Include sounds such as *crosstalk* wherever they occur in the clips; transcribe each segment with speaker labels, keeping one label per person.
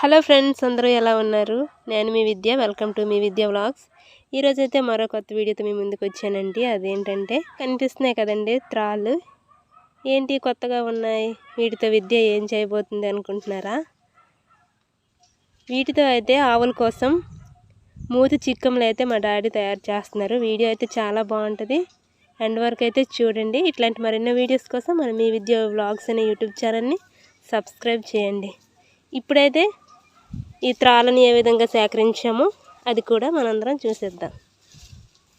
Speaker 1: Hello friends అందరూ ఎలా ఉన్నారు? నేను మీ విద్య వెల్కమ్ టు మీ విద్య వ్లాగ్స్. ఈరోజు అయితే మరో కొత్త వీడియోతో మీ ముందుకు వచ్చానండి. అదేంటంటే కనిపిస్తున్నాయి కదండి త్రాళ్ళు. ఏంటి కొత్తగా ఉన్నాయి? వీటితో విద్య ఏం చేయబోతుంది అనుకుంటున్నారా? వీటితో అయితే ఆవుల కోసం మూతి చిక్కములు అయితే మా డాడీ తయారు చేస్తున్నారు. వీడియో అయితే చాలా బాగుంటుంది. ఎండ్ వరకు అయితే చూడండి. ఇట్లాంటి మరెన్నో వీడియోస్ కోసం మన మీ విద్య వ్లాగ్స్ అనే యూట్యూబ్ ఛానల్ని సబ్స్క్రైబ్ చేయండి. ఇప్పుడైతే ఈ త్రాళ్ళని ఏ విధంగా సేకరించామో అది కూడా మనందరం చూసేద్దాం.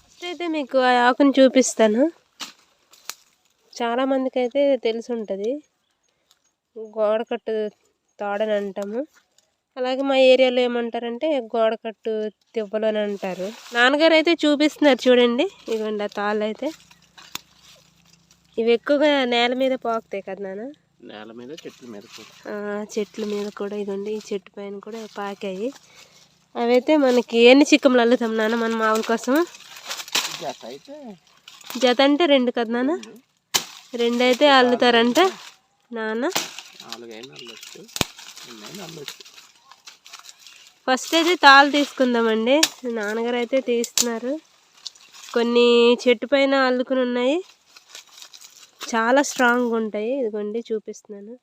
Speaker 1: ఫస్ట్ అయితే మీకు ఆ ఆకును చూపిస్తాను. చాలామందికి అయితే తెలిసి ఉంటుంది గోడకట్టు తాడని అంటాము. అలాగే మా ఏరియాలో ఏమంటారంటే గోడకట్టు తివ్వలు అని అంటారు. నాన్నగారు అయితే చూపిస్తున్నారు చూడండి. ఇవ్వండి ఆ తాళ్ళు అయితే. ఇవి ఎక్కువగా నేల మీద పాకుతాయి కదా నాన్న.
Speaker 2: నేల మీద చెట్ల మీద
Speaker 1: చెట్ల మీద కూడా ఇదిగోండి ఈ చెట్టు పైన కూడా పాకాయి. అవైతే మనకి ఎన్ని చిక్కములు అల్లుతాం నాన్న మన మావుల కోసం?
Speaker 2: జత అయితే
Speaker 1: జత అంటే రెండు కదా నాన్న? రెండు. అయితే అల్లుతారంట నాన్న? ఫస్ట్ అయితే తాళ్ళు తీసుకుందామండి. నాన్నగారు అయితే తీస్తున్నారు. కొన్ని చెట్టు పైన అల్లుకుని ఉన్నాయి. చాలా స్ట్రాంగ్ ఉంటాయి. ఇదిగోండి చూపిస్తున్నాను.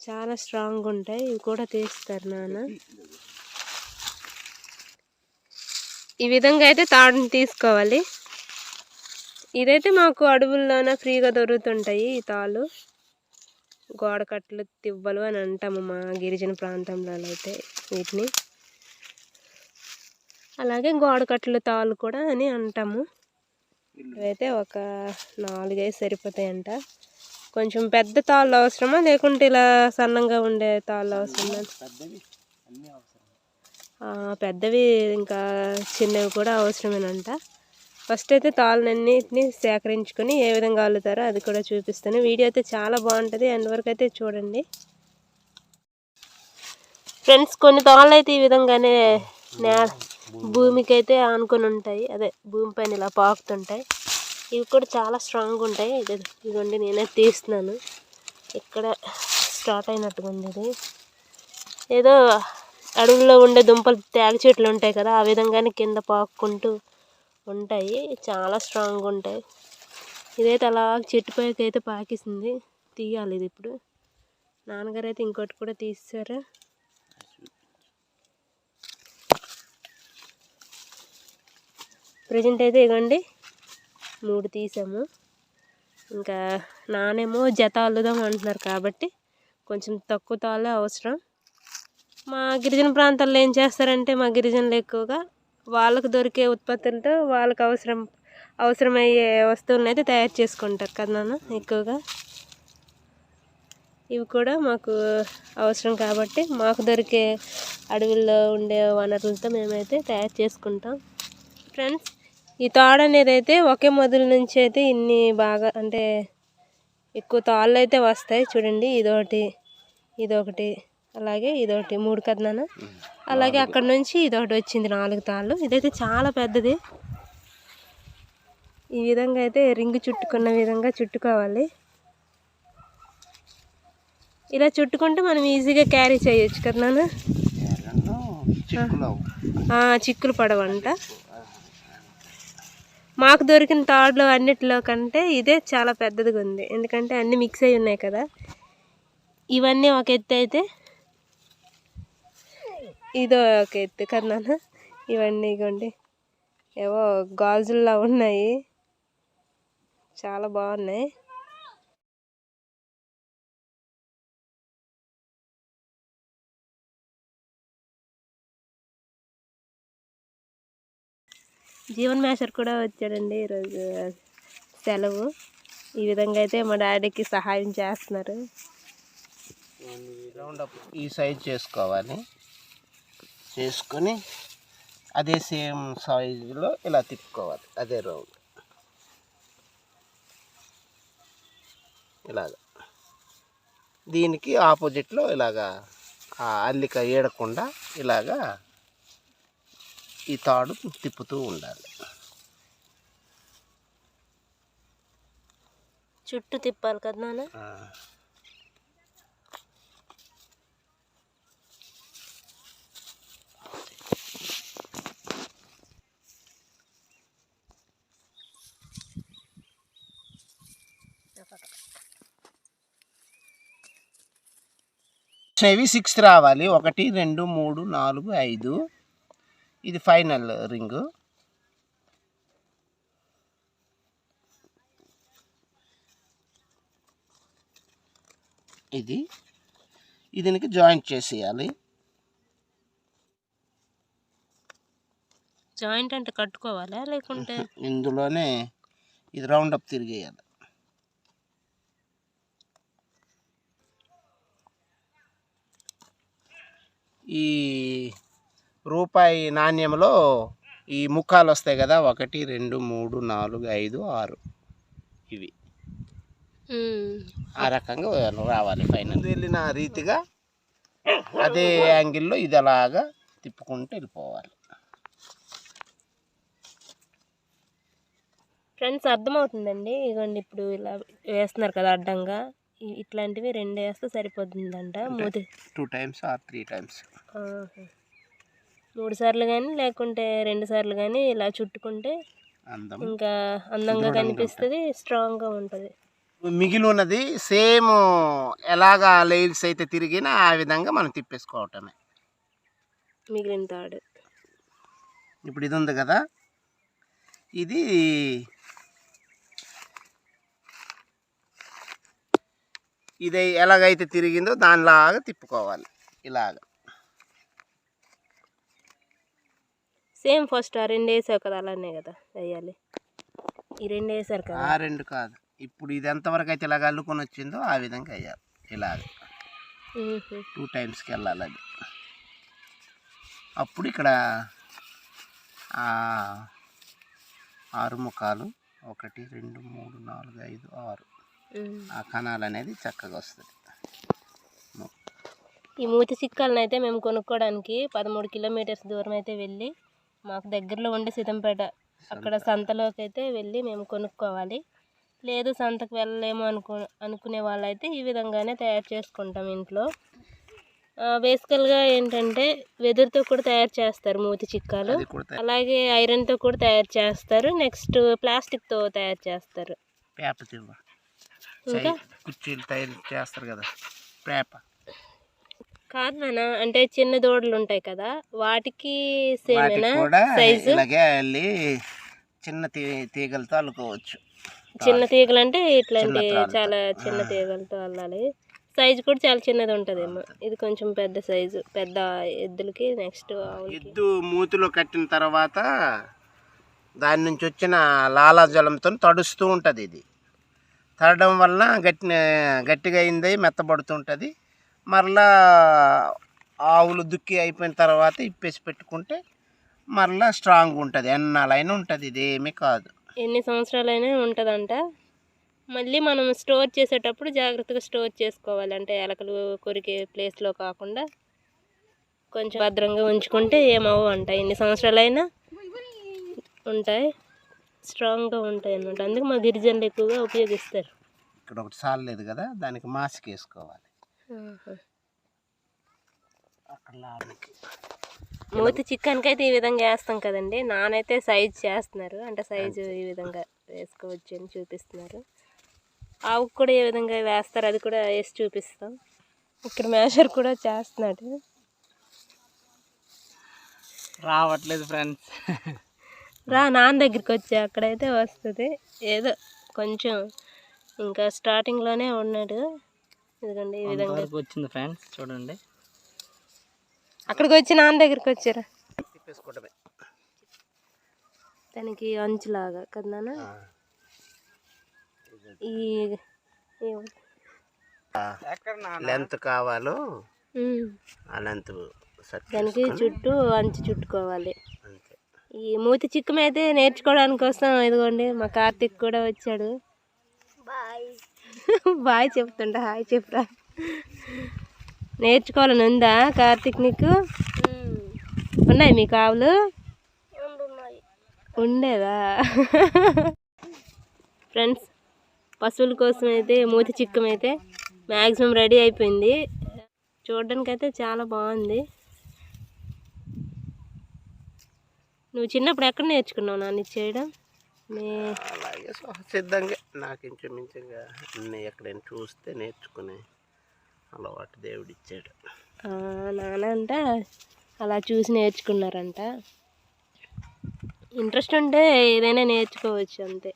Speaker 1: చాలా స్ట్రాంగ్ ఉంటాయి. ఇవి కూడా తీస్తారు నాన్న. ఈ విధంగా అయితే తాడుని తీసుకోవాలి. ఇదైతే మాకు అడవుల్లోన ఫ్రీగా దొరుకుతుంటాయి ఈ తాళ్ళు. గోడకట్లు తివ్వలు అని అంటాము మా గిరిజన ప్రాంతంలో అయితే వీటిని. అలాగే గోడకట్లు తాళ్ళు కూడా అని అంటాము. ఇవైతే ఒక నాలుగైదు సరిపోతాయంట. కొంచెం పెద్ద తాళ్ళు అవసరమా? లేకుంటే ఇలా సన్నంగా ఉండే తాళ్ళు అవసరమా?
Speaker 2: పెద్దవి
Speaker 1: ఇంకా చిన్నవి కూడా అవసరమేనంట. ఫస్ట్ అయితే తాళ్ళన్నిటిని సేకరించుకొని ఏ విధంగా అల్లుతారో అది కూడా చూపిస్తాను. వీడియో అయితే చాలా బాగుంటుంది. ఎండ్ వరకు అయితే చూడండి. ఫ్రెండ్స్ కొన్ని తాళ్ళు అయితే ఈ విధంగానే నే భూమికి అయితే ఆనుకొని ఉంటాయి అదే భూమి పైన ఇలా పాకుతుంటాయి. ఇవి కూడా చాలా స్ట్రాంగ్ ఉంటాయి. ఇది ఇదిగోండి నేనే తీస్తున్నాను. ఇక్కడ స్టార్ట్ అయినట్టుగా ఉంది ఇది. ఏదో అడవుల్లో ఉండే దుంపలు తేగ చెట్లు ఉంటాయి కదా ఆ విధంగానే కింద పాక్కుంటూ ఉంటాయి. చాలా స్ట్రాంగ్ ఉంటాయి. ఇదైతే అలా చెట్టు పైకి అయితే పాకిస్తుంది తీయాలి ఇది ఇప్పుడు. నాన్నగారు అయితే ఇంకోటి కూడా తీసారు. ప్రజెంట్ అయితే ఇవ్వండి మూడు తీసాము. ఇంకా నానేమో జత అల్లుదాం అంటున్నారు కాబట్టి కొంచెం తక్కువ తాళ్ళే అవసరం. మా గిరిజన ప్రాంతాల్లో ఏం చేస్తారంటే మా గిరిజనులు ఎక్కువగా వాళ్ళకు దొరికే ఉత్పత్తులతో వాళ్ళకి అవసరం అవసరమయ్యే వస్తువులను అయితే తయారు చేసుకుంటారు కదా నాన్న ఎక్కువగా. ఇవి కూడా మాకు అవసరం కాబట్టి మాకు దొరికే అడవుల్లో ఉండే వనరులతో మేమైతే తయారు చేసుకుంటాం. ఫ్రెండ్స్ ఈ తాడు అనేది అయితే ఒకే మొదలు నుంచి అయితే ఇన్ని బాగా అంటే ఎక్కువ తాళ్ళు అయితే వస్తాయి చూడండి. ఇదొకటి ఇదొకటి అలాగే ఇదొకటి మూడు కదా నాన్న అలాగే అక్కడ నుంచి ఇదొకటి వచ్చింది నాలుగు తాళ్ళు. ఇదైతే చాలా పెద్దది. ఈ విధంగా అయితే రింగ్ చుట్టుకున్న విధంగా చుట్టుకోవాలి. ఇలా చుట్టుకుంటే మనం ఈజీగా క్యారీ చేయొచ్చు కదా నాన్న
Speaker 2: చిక్కులు
Speaker 1: పడవంట. మాకు దొరికిన తాడులో అన్నిటిలో కంటే ఇదే చాలా పెద్దదిగా ఉంది. ఎందుకంటే అన్నీ మిక్స్ అయి ఉన్నాయి కదా. ఇవన్నీ ఒక ఎత్తు అయితే ఇదో ఒక ఎత్తు కన్నాను? ఇవన్నీ ఇగోండి. ఏవో గాజుల్లా ఉన్నాయి. చాలా బాగున్నాయి. జీవన్ మేషర్ కూడా వచ్చాడండి ఈరోజు సెలవు. ఈ విధంగా అయితే మా డాడీకి సహాయం చేస్తున్నారు.
Speaker 2: ఈ సైజ్ చేసుకోవాలి. చేసుకొని అదే సేమ్ సైజులో ఇలా తిప్పుకోవాలి. అదే రౌండ్. ఇలాగ. దీనికి ఆపోజిట్లో ఇలాగా అల్లిక ఏడకుండా ఇలాగా ఈ తాడు తిప్పుతూ ఉండాలి.
Speaker 1: చుట్టూ తిప్పాలి కదా నాన్న?
Speaker 2: ఇవి సిక్స్ రావాలి. ఒకటి రెండు మూడు నాలుగు ఐదు. ఇది ఫైనల్ రింగు. ఇది. దీనికి జాయింట్ చేసేయాలి.
Speaker 1: జాయింట్ అంటే కట్టుకోవాలా లేకుంటే? *laughs*
Speaker 2: ఇందులోనే ఇది రౌండ్ అప్ తిరిగేయాలి. ఈ రూపాయి నాణ్యంలో ఈ ముఖాలు వస్తాయి కదా ఒకటి రెండు మూడు నాలుగు ఐదు ఆరు. ఇవి. ఆ రకంగా రావాలి ఫైనల్. వెళ్ళిన రీతిగా అదే యాంగిల్లో ఇది అలాగా తిప్పుకుంటూ వెళ్ళిపోవాలి.
Speaker 1: ఫ్రెండ్స్ అర్థమవుతుందండి. ఇగోండి ఇప్పుడు ఇలా వేస్తున్నారు కదా అడ్డంగా. ఇట్లాంటివి రెండు వేస్తే సరిపోతుందంట.
Speaker 2: Two times or three times.
Speaker 1: మూడు సార్లు కానీ లేకుంటే రెండు సార్లు కానీ ఇలా చుట్టుకుంటే
Speaker 2: అందం.
Speaker 1: ఇంకా అందంగా కనిపిస్తుంది స్ట్రాంగ్గా ఉంటుంది.
Speaker 2: మిగిలి ఉన్నది సేమ్ ఎలాగా లేయర్స్ అయితే తిరిగినా ఆ విధంగా మనం తిప్పేసుకోవటమే.
Speaker 1: మిగిలిన తాడు.
Speaker 2: ఇప్పుడు ఇది ఉంది కదా? ఇది ఇది ఎలాగైతే తిరిగిందో దానిలాగా తిప్పుకోవాలి. ఇలాగ.
Speaker 1: సేమ్ ఫస్ట్ ఆ రెండు వేసావు కదా అలానే కదా వేయాలి. ఈ రెండు వేసారు కదా?
Speaker 2: ఆ రెండు కాదు. ఇప్పుడు ఇది ఎంతవరకు అయితే ఇలాగ అల్లుకొని వచ్చిందో ఆ విధంగా వేయాలి.
Speaker 1: మ్మ్హ.
Speaker 2: టూ టైమ్స్కి వెళ్ళాలి అది. అప్పుడు ఇక్కడ ఆరు ముఖాలు ఒకటి రెండు మూడు నాలుగు ఐదు ఆరు. ఆ కణాలు అనేది చక్కగా వస్తుంది.
Speaker 1: ఈ మూతి చిక్కలను అయితే మేము కొనుక్కోవడానికి పదమూడు కిలోమీటర్స్ దూరం అయితే వెళ్ళి మాకు దగ్గరలో ఉండే సీతంపేట అక్కడ సంతలోకి అయితే వెళ్ళి మేము కొనుక్కోవాలి. లేదు సంతకు వెళ్ళలేము అనుకు అనుకునే వాళ్ళైతే ఈ విధంగానే తయారు చేసుకుంటాం ఇంట్లో. బేసికల్గా ఏంటంటే వెదురుతో కూడా తయారు చేస్తారు మూతి చిక్కాలు. అలాగే ఐరన్తో కూడా తయారు చేస్తారు. నెక్స్ట్ ప్లాస్టిక్తో తయారు చేస్తారు. ఇంకా?
Speaker 2: కుర్చీలు తయారు చేస్తారు కదా. పేప
Speaker 1: కాదు నాన్న అంటే చిన్న దూడలు ఉంటాయి కదా వాటికి సేమేనా? సైజు?
Speaker 2: ఇలాగే వెళ్ళి చిన్న తీగలతో అల్లుకోవచ్చు.
Speaker 1: చిన్న తీగలు అంటే ఇట్లాంటి. చాలా చిన్న తీగలతో అల్లాలి. సైజు కూడా చాలా చిన్నది ఉంటుందేమో. ఇది కొంచెం పెద్ద సైజు పెద్ద ఎద్దులకి నెక్స్ట్
Speaker 2: ఎద్దు మూతిలో కట్టిన తర్వాత దాని నుంచి వచ్చిన లాలాజలంతో తడుస్తూ ఉంటుంది ఇది. తడడం వలన గట్టి గట్టిగా అయింది మెత్తబడుతుంటుంది మరలా ఆవులు దుక్కి అయిపోయిన తర్వాత ఇప్పేసి పెట్టుకుంటే మరలా స్ట్రాంగ్ ఉంటుంది. ఎన్నాళ్ళైనా ఉంటుంది. ఇది ఏమీ కాదు.
Speaker 1: ఎన్ని సంవత్సరాలైనా ఉంటుందంట. మళ్ళీ మనం స్టోర్ చేసేటప్పుడు జాగ్రత్తగా స్టోర్ చేసుకోవాలి. అంటే ఎలకలు కొరికే ప్లేస్లో కాకుండా కొంచెం భద్రంగా ఉంచుకుంటే ఏమవు అంట ఎన్ని సంవత్సరాలైనా ఉంటాయి. స్ట్రాంగ్గా ఉంటాయి అన్నమాట. అందుకు మా గిరిజనులు ఎక్కువగా ఉపయోగిస్తారు.
Speaker 2: ఇక్కడ ఒకటి సాలలేదు కదా. దానికి మాస్క్ వేసుకోవాలి.
Speaker 1: మూతి చికెన్కి అయితే ఈ విధంగా వేస్తాం కదండి. నానైతే సైజ్ చేస్తున్నారు. అంటే సైజు ఈ విధంగా వేసుకోవచ్చు అని చూపిస్తున్నారు. ఆవుకు కూడా ఏ విధంగా వేస్తారు. అది కూడా వేసి చూపిస్తాం. ఇక్కడ మేషర్ కూడా చేస్తున్నాడు.
Speaker 3: రావట్లేదు ఫ్రెండ్స్
Speaker 1: రా నాన్న దగ్గరికి వచ్చి అక్కడైతే వస్తుంది. ఏదో కొంచెం ఇంకా స్టార్టింగ్లోనే ఉన్నాడు. ఇదిగోండి ఈ విధంగా.
Speaker 3: వచ్చింది ఫ్రెండ్స్ చూడండి.
Speaker 1: అక్కడికి వచ్చి నాన్న దగ్గరికి వచ్చారా?
Speaker 2: తిప్పేసుకోవటమే.
Speaker 1: దానికి అంచులాగా కదా నాన్న ఈ ఈ-
Speaker 2: లెంత్ కావాలో లెంత్
Speaker 1: దానికి చుట్టూ అంచు చుట్టుకోవాలి. ఈ మూతి చిక్కం అయితే నేర్చుకోవడానికి వస్తాం ఇదిగోండి మా కార్తిక్ కూడా వచ్చాడు. బాయ్. చెప్తుంటా హాయ్ చెప్పురా. నేర్చుకోవాలని ఉందా కార్తిక్ నీకు? ఉన్నాయి మీకు ఆవులు ఉండేదా? ఫ్రెండ్స్ పశువుల కోసం అయితే మూతి చిక్కం అయితే మ్యాక్సిమం రెడీ అయిపోయింది. చూడడానికి అయితే చాలా బాగుంది. నువ్వు చిన్నప్పుడు ఎక్కడ నేర్చుకున్నావు నాన్న చేయడం?
Speaker 2: అలాగే సహసిద్ధంగా నాకు ఇంచుమించుగా అన్నీ ఎక్కడైనా చూస్తే నేర్చుకునే అలవాటు దేవుడిచ్చాడు.
Speaker 1: ఆ, నాన్న అంట అలా చూసి నేర్చుకున్నారంట. ఇంట్రెస్ట్ ఉంటే ఏదైనా నేర్చుకోవచ్చు అంతే.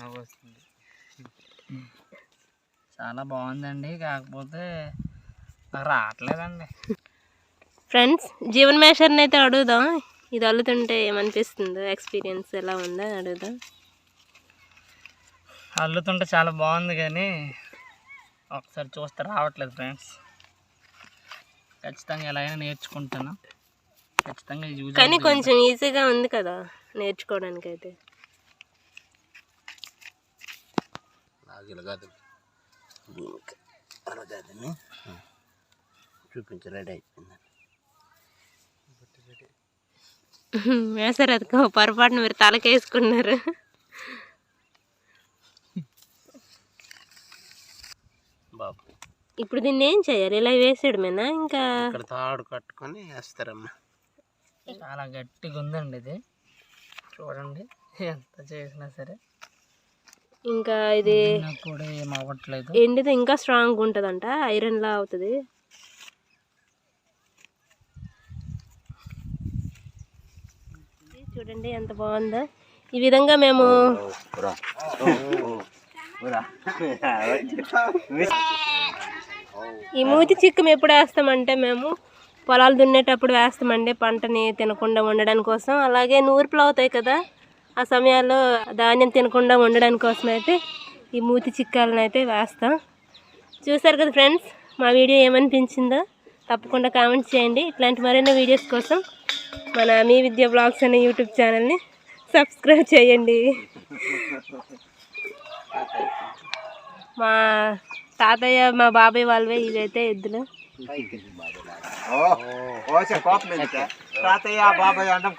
Speaker 3: నవ్వు వస్తుంది చాలా బాగుందండి కాకపోతే రావట్లేదండి.
Speaker 1: ఫ్రెండ్స్ జీవన్ మేషర్ని అయితే అడుగుదాం. ఇది అల్లుతుంటే ఏమనిపిస్తుందో ఎక్స్పీరియన్స్ ఎలా ఉందో అడుగుదాం.
Speaker 3: అల్లుతుంటే చాలా బాగుంది కానీ ఒకసారి చూస్తే రావట్లేదు ఫ్రెండ్స్ ఖచ్చితంగా ఎలా అయినా నేర్చుకుంటాను. ఖచ్చితంగా
Speaker 1: కానీ కొంచెం ఈజీగా ఉంది కదా నేర్చుకోవడానికి అయితే
Speaker 2: నాగిల కాదు అలా కాదని చూపించి రెడీ అయిపోయింది
Speaker 1: వేసారు అది పొరపాటున మీరు తలకేసుకున్నారు.
Speaker 2: బాబు.
Speaker 1: ఇప్పుడు దీన్ని ఏం చేయాలి? ఇలా వేసాడమేనా ఇంకా?
Speaker 2: ఇక్కడ తాడు కట్టుకొని వేస్తారమ్మా.
Speaker 3: చాలా గట్టిగా ఉందండి ఇది. చూడండి ఎంత చేసినా సరే.
Speaker 1: ఇంకా ఇది ఎండితే ఇంకా స్ట్రాంగ్ ఉంటుందంట. ఐరన్ లా అవుతుంది. చూడండి ఎంత బాగుందో. ఈ విధంగా మేము ఈ మూతి చిక్కం ఎప్పుడు వేస్తామంటే మేము పొలాలు దున్నేటప్పుడు వేస్తామండి పంటని తినకుండా ఉండడం కోసం. అలాగే నూర్పులు అవుతాయి కదా. ఆ సమయాల్లో ధాన్యం తినకుండా ఉండడం కోసం అయితే ఈ మూతి చిక్కాలను అయితే వేస్తాం చూసారు కదా ఫ్రెండ్స్ మా వీడియో ఏమనిపించిందో తప్పకుండా కామెంట్ చేయండి ఇట్లాంటి మరిన్ని వీడియోస్ కోసం మన మీ విద్య బ్లాగ్స్ అనే యూట్యూబ్ ఛానల్ని సబ్స్క్రైబ్ చేయండి మా తాతయ్య మా బాబాయ్ వాళ్ళవే ఇవైతే ఎద్దులు
Speaker 4: తాతయ్య బాబాయ్ అంటే